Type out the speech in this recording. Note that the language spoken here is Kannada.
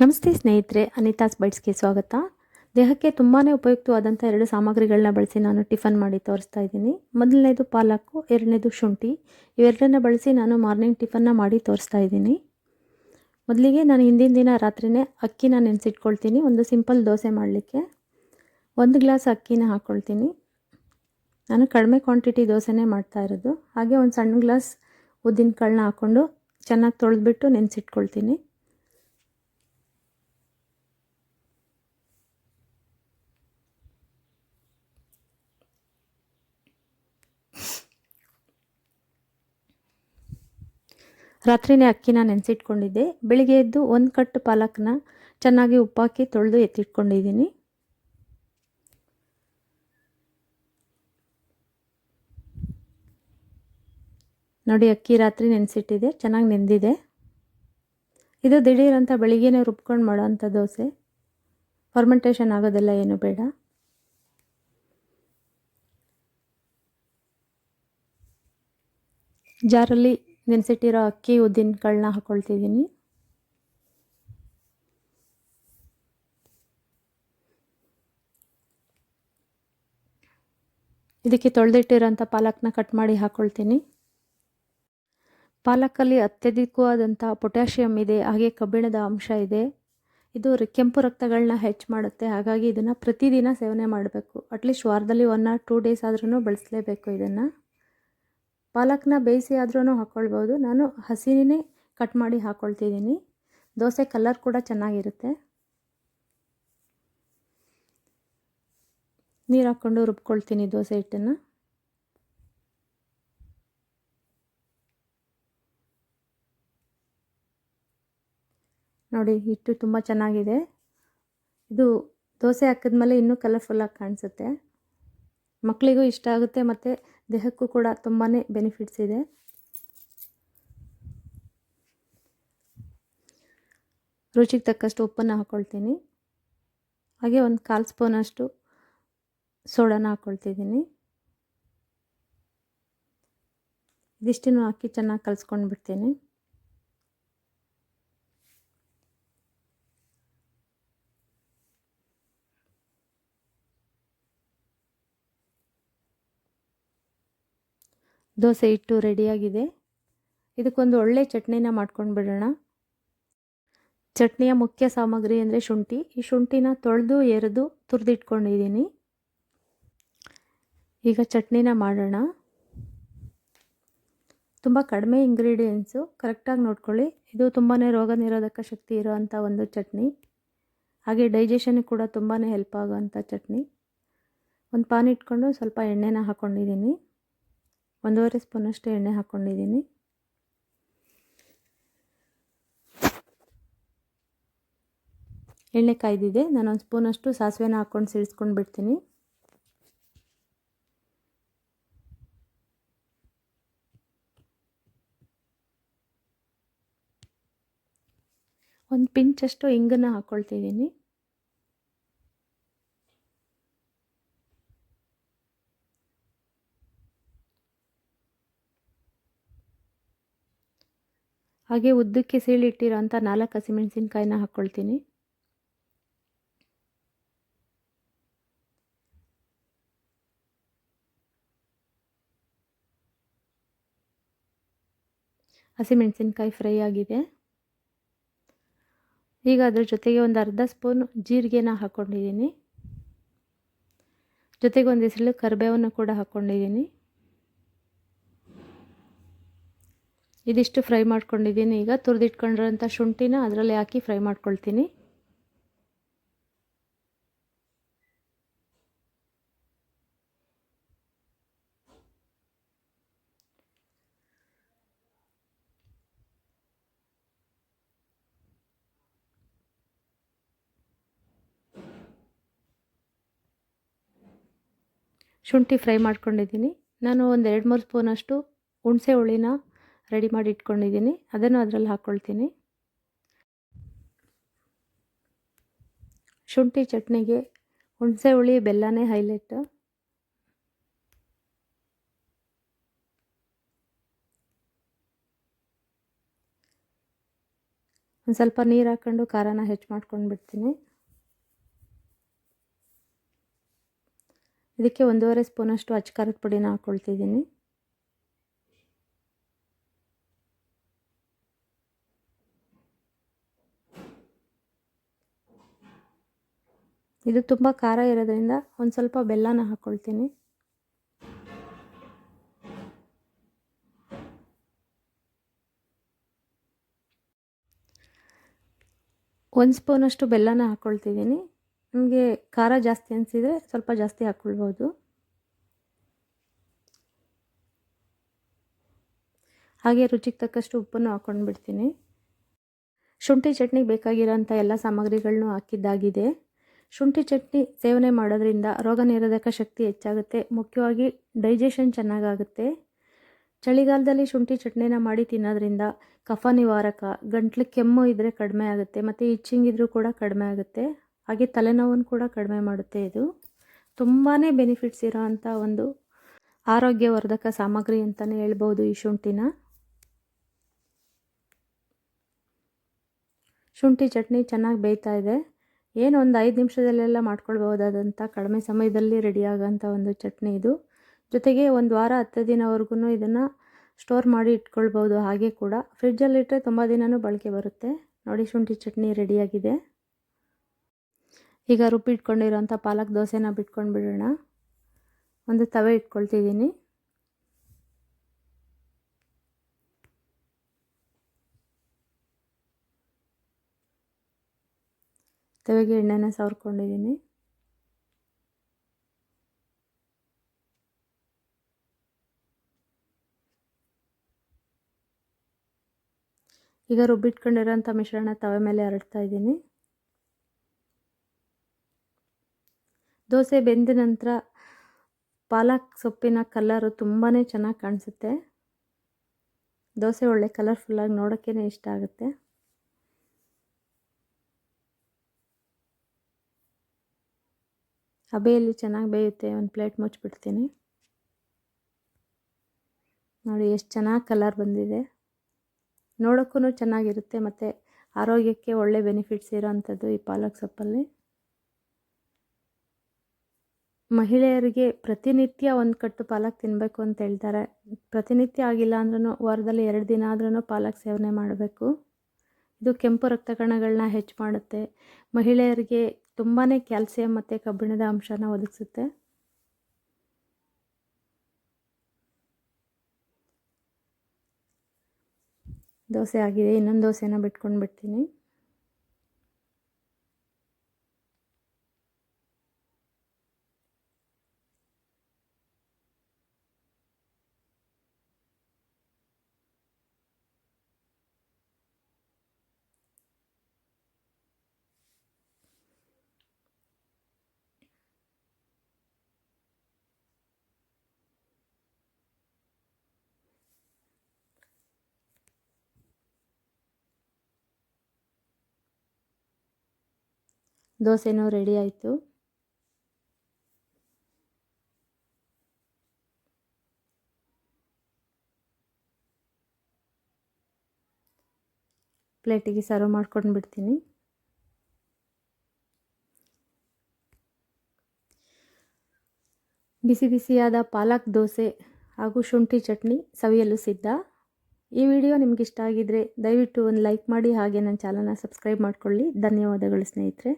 ನಮಸ್ತೆ ಸ್ನೇಹಿತರೆ ಅನಿತಾಸ್ ಬೈಟ್ಸ್ಗೆ ಸ್ವಾಗತ. ದೇಹಕ್ಕೆ ತುಂಬಾ ಉಪಯುಕ್ತವಾದಂಥ ಎರಡು ಸಾಮಗ್ರಿಗಳನ್ನ ಬಳಸಿ ನಾನು ಟಿಫನ್ ಮಾಡಿ ತೋರಿಸ್ತಾ ಇದ್ದೀನಿ. ಮೊದಲನೇದು ಪಾಲಕ್ಕು ಎರಡನೇದು ಶುಂಠಿ. ಇವೆರಡನ್ನ ಬಳಸಿ ನಾನು ಮಾರ್ನಿಂಗ್ ಟಿಫನ್ನ ಮಾಡಿ ತೋರಿಸ್ತಾ ಇದ್ದೀನಿ. ಮೊದಲಿಗೆ ನಾನು ಹಿಂದಿನ ದಿನ ರಾತ್ರಿನೇ ಅಕ್ಕಿನ ನೆನೆಸಿಟ್ಕೊಳ್ತೀನಿ. ಒಂದು ಸಿಂಪಲ್ ದೋಸೆ ಮಾಡಲಿಕ್ಕೆ. ಒಂದು ಗ್ಲಾಸ್ ಅಕ್ಕಿನ ಹಾಕ್ಕೊಳ್ತೀನಿ ನಾನು ಕಡಿಮೆ ಕ್ವಾಂಟಿಟಿ ದೋಸೆನೇ ಮಾಡ್ತಾ ಇರೋದು. ಹಾಗೆ ಒಂದು ಸಣ್ಣ ಗ್ಲಾಸ್ ಉದ್ದಿನ ಕಾಳನ್ನ ಹಾಕ್ಕೊಂಡು ಚೆನ್ನಾಗಿ ತೊಳೆದ್ಬಿಟ್ಟು ನೆನೆಸಿಟ್ಕೊಳ್ತೀನಿ. ರಾತ್ರಿನೇ ಅಕ್ಕಿನ ನೆನೆಸಿಟ್ಕೊಂಡಿದ್ದೆ. ಬೆಳಿಗ್ಗೆ ಎದ್ದು ಒಂದು ಕಟ್ಟು ಪಾಲಕ್ನ ಚೆನ್ನಾಗಿ ಉಪ್ಪಾಕಿ ತೊಳೆದು ಎತ್ತಿಟ್ಕೊಂಡಿದ್ದೀನಿ. ನೋಡಿ, ಅಕ್ಕಿ ರಾತ್ರಿ ನೆನೆಸಿಟ್ಟಿದೆ, ಚೆನ್ನಾಗಿ ನೆಂದಿದೆ. ಇದು ದಿಢೀರಂಥ ಅಂತ ಬೆಳಿಗ್ಗೆನೇ ರುಬ್ಕೊಂಡು ಮಾಡೋವಂಥ ದೋಸೆ. ಫರ್ಮೆಂಟೇಷನ್ ಆಗೋದೆಲ್ಲ ಏನು ಬೇಡ. ಜಾರಲ್ಲಿ ನೆನೆಸಿಟ್ಟಿರೋ ಅಕ್ಕಿ ಉದ್ದಿನಕಾಳನ್ನ ಹಾಕ್ಕೊಳ್ತಿದ್ದೀನಿ ಇದಕ್ಕೆ ತೊಳೆದಿಟ್ಟಿರೋಂಥ ಪಾಲಕ್ನ ಕಟ್ ಮಾಡಿ ಹಾಕ್ಕೊಳ್ತೀನಿ ಪಾಲಕಲ್ಲಿ ಅತ್ಯಧಿಕವಾದಂಥ ಪೊಟ್ಯಾಷಿಯಮ್ ಇದೆ, ಹಾಗೆ ಕಬ್ಬಿಣದ ಅಂಶ ಇದೆ. ಇದು ಕೆಂಪು ರಕ್ತಗಳನ್ನ ಹೆಚ್ಚು ಮಾಡುತ್ತೆ, ಹಾಗಾಗಿ ಇದನ್ನು ಪ್ರತಿದಿನ ಸೇವನೆ ಮಾಡಬೇಕು. ಅಟ್ಲೀಸ್ಟ್ ವಾರದಲ್ಲಿ ಒನ್ ಆರ್ ಟೂ ಡೇಸ್ ಆದ್ರೂ ಬಳಸಲೇಬೇಕು ಇದನ್ನು. ಪಾಲಕ್ನ ಬೇಯಿಸಿ ಆದ್ರೂ ಹಾಕ್ಕೊಳ್ಬೋದು ನಾನು ಹಸಿನೇ ಕಟ್ ಮಾಡಿ ಹಾಕ್ಕೊಳ್ತಿದ್ದೀನಿ ದೋಸೆ ಕಲರ್ ಕೂಡ ಚೆನ್ನಾಗಿರುತ್ತೆ. ನೀರು ಹಾಕ್ಕೊಂಡು ರುಬ್ಕೊಳ್ತೀನಿ ದೋಸೆ ಹಿಟ್ಟನ್ನು. ನೋಡಿ, ಹಿಟ್ಟು ತುಂಬ ಚೆನ್ನಾಗಿದೆ. ಇದು ದೋಸೆ ಹಾಕಿದ್ಮೇಲೆ ಇನ್ನೂ ಕಲರ್ಫುಲ್ಲಾಗಿ ಕಾಣಿಸುತ್ತೆ. ಮಕ್ಕಳಿಗೂ ಇಷ್ಟ ಆಗುತ್ತೆ ಮತ್ತು ದೇಹಕ್ಕೂ ಕೂಡ ತುಂಬಾ ಬೆನಿಫಿಟ್ಸ್ ಇದೆ. ರುಚಿಗೆ ತಕ್ಕಷ್ಟು ಉಪ್ಪನ್ನು ಹಾಕ್ಕೊಳ್ತೀನಿ ಹಾಗೆ ಒಂದು ಕಾಲು ಸ್ಪೂನಷ್ಟು ಸೋಡಾನ ಹಾಕ್ಕೊಳ್ತಿದ್ದೀನಿ ಇದಿಷ್ಟನ್ನು ಹಾಕಿ ಚೆನ್ನಾಗಿ ಕಲಿಸ್ಕೊಂಡು ಬಿಡ್ತೀನಿ ದೋಸೆ ಹಿಟ್ಟು ರೆಡಿಯಾಗಿದೆ. ಇದಕ್ಕೊಂದು ಒಳ್ಳೆ ಚಟ್ನಿನ ಮಾಡ್ಕೊಂಡು ಬಿಡೋಣ. ಚಟ್ನಿಯ ಮುಖ್ಯ ಸಾಮಗ್ರಿ ಅಂದರೆ ಶುಂಠಿ. ಈ ಶುಂಠಿನ ತೊಳೆದು, ಎರೆದು, ತುರಿದಿಟ್ಕೊಂಡಿದ್ದೀನಿ. ಈಗ ಚಟ್ನಿನ ಮಾಡೋಣ. ತುಂಬ ಕಡಿಮೆ ಇಂಗ್ರೀಡಿಯೆಂಟ್ಸು ಕರೆಕ್ಟಾಗಿ ನೋಡ್ಕೊಳ್ಳಿ. ಇದು ತುಂಬಾ ರೋಗ ನಿರೋಧಕ ಶಕ್ತಿ ಇರೋವಂಥ ಒಂದು ಚಟ್ನಿ. ಹಾಗೆ ಡೈಜೆಷನ್ಗೆ ಕೂಡ ತುಂಬಾ ಹೆಲ್ಪ್ ಆಗೋವಂಥ ಚಟ್ನಿ. ಒಂದು ಪಾನ್ ಇಟ್ಕೊಂಡು ಸ್ವಲ್ಪ ಎಣ್ಣೆನ ಹಾಕ್ಕೊಂಡಿದ್ದೀನಿ ಒಂದೂವರೆ ಸ್ಪೂನಷ್ಟು ಎಣ್ಣೆ ಹಾಕ್ಕೊಂಡಿದ್ದೀನಿ. ಎಣ್ಣೆ ಕಾಯ್ದಿದೆ. ನಾನು ಒಂದು ಸ್ಪೂನಷ್ಟು ಸಾಸಿವೆನ ಹಾಕ್ಕೊಂಡು ಸಿಡಿಸ್ಕೊಂಡು ಬಿಡ್ತೀನಿ. ಒಂದು ಪಿಂಚಷ್ಟು ಇಂಗನ್ನು ಹಾಕ್ಕೊಳ್ತಿದ್ದೀನಿ ಹಾಗೆ ಉದ್ದಕ್ಕೆ ಸೀಳಿಟ್ಟಿರೋಂಥ ನಾಲ್ಕು ಹಸಿಮೆಣಸಿನ್ಕಾಯಿನ ಹಾಕ್ಕೊಳ್ತೀನಿ. ಹಸಿಮೆಣಸಿನ್ಕಾಯಿ ಫ್ರೈ ಆಗಿದೆ. ಈಗ ಅದ್ರ ಜೊತೆಗೆ ಒಂದು ಅರ್ಧ ಸ್ಪೂನ್ ಜೀರಿಗೆನ ಹಾಕ್ಕೊಂಡಿದ್ದೀನಿ. ಜೊತೆಗೆ ಒಂದು ಕರಿಬೇವನ್ನು ಕೂಡ ಹಾಕ್ಕೊಂಡಿದ್ದೀನಿ. ಇದಿಷ್ಟು ಫ್ರೈ ಮಾಡ್ಕೊಂಡಿದ್ದೀನಿ. ಈಗ ತುರಿದಿಟ್ಕೊಂಡಿರೋಂಥ ಶುಂಠಿನ ಅದರಲ್ಲಿ ಹಾಕಿ ಫ್ರೈ ಮಾಡ್ಕೊಳ್ತೀನಿ. ಶುಂಠಿ ಫ್ರೈ ಮಾಡ್ಕೊಂಡಿದ್ದೀನಿ. ನಾನು ಒಂದು ಎರಡು ಮೂರು ಸ್ಪೂನಷ್ಟು ಹುಣಸೆ ಹುಳಿನ ರೆಡಿ ಮಾಡಿ ಇಟ್ಕೊಂಡಿದ್ದೀನಿ. ಅದನ್ನು ಅದರಲ್ಲಿ ಹಾಕ್ಕೊಳ್ತೀನಿ. ಶುಂಠಿ ಚಟ್ನಿಗೆ ಹುಣಸೆ ಹುಳಿ, ಬೆಲ್ಲನೇ ಹೈಲೈಟ್. ಒಂದು ಸ್ವಲ್ಪ ನೀರು ಹಾಕ್ಕೊಂಡು ಖಾರನ ಹೆಚ್ಚು ಮಾಡ್ಕೊಂಡು ಬಿಡ್ತೀನಿ ಇದಕ್ಕೆ ಒಂದೂವರೆ ಸ್ಪೂನಷ್ಟು ಅಚ್ಚ ಖಾರದ ಪುಡಿನ ಹಾಕ್ಕೊಳ್ತಿದ್ದೀನಿ. ಇದು ತುಂಬ ಖಾರ ಇರೋದ್ರಿಂದ ಒಂದು ಸ್ವಲ್ಪ ಬೆಲ್ಲನ ಹಾಕ್ಕೊಳ್ತೀನಿ ಒಂದು ಸ್ಪೂನಷ್ಟು ಬೆಲ್ಲನ ಹಾಕ್ಕೊಳ್ತಿದ್ದೀನಿ ನಿಮಗೆ ಖಾರ ಜಾಸ್ತಿ ಅನಿಸಿದರೆ ಸ್ವಲ್ಪ ಜಾಸ್ತಿ ಹಾಕ್ಕೊಳ್ಬೋದು ಹಾಗೆ ರುಚಿಗೆ ತಕ್ಕಷ್ಟು ಉಪ್ಪನ್ನು ಹಾಕ್ಕೊಂಡು ಬಿಡ್ತೀನಿ ಶುಂಠಿ ಚಟ್ನಿಗೆ ಬೇಕಾಗಿರೋಂಥ ಎಲ್ಲ ಸಾಮಗ್ರಿಗಳನ್ನೂ ಹಾಕಿದ್ದಾಗಿದೆ. ಶುಂಠಿ ಚಟ್ನಿ ಸೇವನೆ ಮಾಡೋದ್ರಿಂದ ರೋಗ ನಿರೋಧಕ ಶಕ್ತಿ ಹೆಚ್ಚಾಗುತ್ತೆ. ಮುಖ್ಯವಾಗಿ ಡೈಜೆಷನ್ ಚೆನ್ನಾಗಾಗುತ್ತೆ. ಚಳಿಗಾಲದಲ್ಲಿ ಶುಂಠಿ ಚಟ್ನಿನ ಮಾಡಿ ತಿನ್ನೋದ್ರಿಂದ ಕಫ ನಿವಾರಕ, ಗಂಟ್ಲು ಕೆಮ್ಮು ಇದ್ದರೆ ಕಡಿಮೆ ಆಗುತ್ತೆ, ಮತ್ತು ಇಚ್ಚಿಂಗ್ ಇದ್ದರೂ ಕೂಡ ಕಡಿಮೆ ಆಗುತ್ತೆ. ಹಾಗೆ ತಲೆನೋವನ್ನು ಕೂಡ ಕಡಿಮೆ ಮಾಡುತ್ತೆ ಇದು. ತುಂಬಾ ಬೆನಿಫಿಟ್ಸ್ ಇರೋ ಅಂಥ ಒಂದು ಆರೋಗ್ಯವರ್ಧಕ ಸಾಮಗ್ರಿ ಅಂತಲೇ ಹೇಳ್ಬೋದು ಈ ಶುಂಠಿನ. ಶುಂಠಿ ಚಟ್ನಿ ಚೆನ್ನಾಗಿ ಬೇಯ್ತಾ ಇದೆ. ಏನು ಒಂದು ಐದು ನಿಮಿಷದಲ್ಲೆಲ್ಲ ಮಾಡ್ಕೊಳ್ಬೋದಾದಂಥ ಕಡಿಮೆ ಸಮಯದಲ್ಲಿ ರೆಡಿ ಒಂದು ಚಟ್ನಿ ಇದು. ಜೊತೆಗೆ ಒಂದು ವಾರ ಹತ್ತು ದಿನವರೆಗೂ ಇದನ್ನು ಸ್ಟೋರ್ ಮಾಡಿ ಇಟ್ಕೊಳ್ಬೋದು ಹಾಗೆ ಕೂಡ. ಫ್ರಿಡ್ಜಲ್ಲಿಟ್ಟರೆ ತುಂಬ ದಿನವೂ ಬಳಕೆ ಬರುತ್ತೆ. ನೋಡಿ ಶುಂಠಿ ಚಟ್ನಿ ರೆಡಿಯಾಗಿದೆ ಈಗ ರುಬ್ಬಿಟ್ಕೊಂಡಿರೋಂಥ ಪಾಲಕ್ ದೋಸೆನ ಬಿಟ್ಕೊಂಡು ಬಿಡೋಣ ಒಂದು ತವೆ ಇಟ್ಕೊಳ್ತಿದ್ದೀನಿ. ತವೆಗೆ ಎಣ್ಣೆನ ಸವರ್ಕೊಂಡಿದ್ದೀನಿ ಈಗ ರುಬ್ಬಿಟ್ಕೊಂಡಿರೋಂಥ ಮಿಶ್ರಣ ತವೆ ಮೇಲೆ ಹರಡ್ತಾ ಇದ್ದೀನಿ. ದೋಸೆ ಬೆಂದ ನಂತರ ಪಾಲಕ್ ಸೊಪ್ಪಿನ ಕಲ್ಲರು ತುಂಬಾ ಚೆನ್ನಾಗಿ ಕಾಣಿಸುತ್ತೆ. ದೋಸೆ ಒಳ್ಳೆ ಕಲರ್ಫುಲ್ಲಾಗಿ ನೋಡೋಕ್ಕೇ ಇಷ್ಟ ಆಗುತ್ತೆ. ಹಬೆಯಲ್ಲಿ ಚೆನ್ನಾಗಿ ಬೇಯುತ್ತೆ, ಒಂದು ಪ್ಲೇಟ್ ಮುಚ್ಚಿಬಿಡ್ತೀನಿ ನೋಡಿ, ಎಷ್ಟು ಚೆನ್ನಾಗಿ ಕಲರ್ ಬಂದಿದೆ. ನೋಡೋಕ್ಕೂ ಚೆನ್ನಾಗಿರುತ್ತೆ, ಮತ್ತು ಆರೋಗ್ಯಕ್ಕೆ ಒಳ್ಳೆ ಬೆನಿಫಿಟ್ಸ್ ಇರೋವಂಥದ್ದು ಈ ಪಾಲಕ್ ಸೊಪ್ಪಲ್ಲಿ. ಮಹಿಳೆಯರಿಗೆ ಪ್ರತಿನಿತ್ಯ ಒಂದು ಕಟ್ಟು ಪಾಲಕ್ ತಿನ್ನಬೇಕು ಅಂತ ಹೇಳ್ತಾರೆ. ಪ್ರತಿನಿತ್ಯ ಆಗಿಲ್ಲ ಅಂದ್ರೂ ವಾರದಲ್ಲಿ ಎರಡು ದಿನ ಆದ್ರೂ ಪಾಲಕ್ ಸೇವನೆ ಮಾಡಬೇಕು. ಇದು ಕೆಂಪು ರಕ್ತ ಕಣಗಳನ್ನ ಹೆಚ್ಚು ಮಾಡುತ್ತೆ. ಮಹಿಳೆಯರಿಗೆ ತುಂಬಾ ಕ್ಯಾಲ್ಸಿಯಂ ಮತ್ತು ಕಬ್ಬಿಣದ ಅಂಶನ ಒದಗಿಸುತ್ತೆ. ದೋಸೆ ಆಗಿದೆ ಇನ್ನೊಂದು ದೋಸೆನ ಬಿಟ್ಕೊಂಡು ಬಿಡ್ತೀನಿ ದೋಸೆನೂ ರೆಡಿ ಆಯಿತು. ಪ್ಲೇಟಿಗೆ ಸರ್ವ್ ಮಾಡ್ಕೊಂಡು ಬಿಡ್ತೀನಿ. ಬಿಸಿ ಬಿಸಿಯಾದ ಪಾಲಕ್ ದೋಸೆ ಹಾಗೂ ಶುಂಠಿ ಚಟ್ನಿ ಸವಿಯಲು ಸಿದ್ಧ. ಈ ವಿಡಿಯೋ ನಿಮಗಿಷ್ಟ ಆಗಿದ್ದರೆ ದಯವಿಟ್ಟು ಒಂದು ಲೈಕ್ ಮಾಡಿ ಹಾಗೆ ನನ್ನ ಚಾನಲ್ನ ಸಬ್ಸ್ಕ್ರೈಬ್ ಮಾಡ್ಕೊಳ್ಳಿ. ಧನ್ಯವಾದಗಳು ಸ್ನೇಹಿತರೆ.